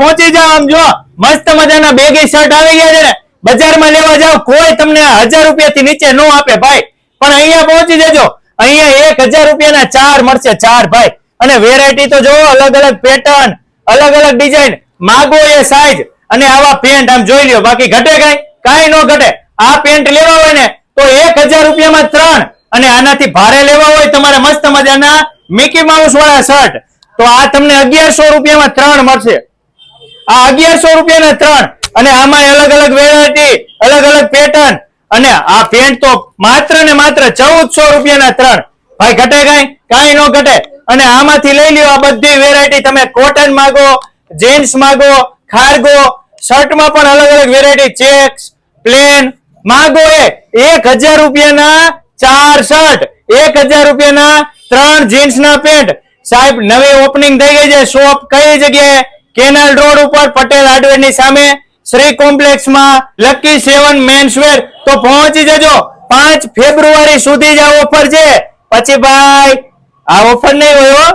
પહોંચી જાવ આમ જો. મસ્ત મજાના બેગી શર્ટ આવી ગયા છે. ને બજારમાં લેવા જાવ કોઈ તમને હજાર રૂપિયા નીચે ન આપે ભાઈ. પણ અહીંયા પહોંચી જજો. અહીંયા એક હજાર રૂપિયાના ચાર મળશે ચાર ભાઈ. અને વેરાયટી તો જોવો, અલગ અલગ પેટર્ન અલગ અલગ ડિઝાઇન માગો એ સાઈઝ અને આવા પેન્ટ આમ જોઈ લ્યો. બાકી ઘટે કઈ? કઈ ન ઘટે. આ પેન્ટ લેવા હોય ને, તો એક હજાર રૂપિયામાં ત્રણ. અને આનાથી ભારે લેવા હોય તમારે મસ્ત મજાના મિકી માઉસ વાળા શર્ટ તો આ તમને અગિયારસો રૂપિયામાં ત્રણ મળશે. આ અગિયારસો રૂપિયાના ત્રણ અને આમાં અલગ અલગ વેરાયટી અલગ અલગ પેટર્ન અને આ પેન્ટ તો માત્ર ને માત્ર ચૌદસો રૂપિયાના ત્રણ. ભાઈ ઘટે કાંઈ? કાંઈ નો ઘટે. અને આમાંથી લઈ લ્યો આ બધી વેરાયટી તમે કોટન માગો જીન્સ માગો, ખારગો, શર્ટમાં પણ અલગ અલગ વેરાયટી ચેક્સ પ્લેન માગો એ. એક હજાર રૂપિયાના ચાર શર્ટ. એક હજાર રૂપિયાના ત્રણ જીન્સના પેન્ટ. સાહેબ, નવી ઓપનિંગ થઈ ગઈ છે. શોપ કઈ જગ્યાએ? કેનાલ રોડ ઉપર પટેલ હાર્ડવેરની સામે શ્રી કોમ્પ્લેક્સમાં લકી સેવન મેન્સવેર તો પહોંચી જજો. પાંચ ફેબ્રુઆરી સુધી જ આ ઓફર છે. પછી ભાઈ આ ઓફર નહીં હોય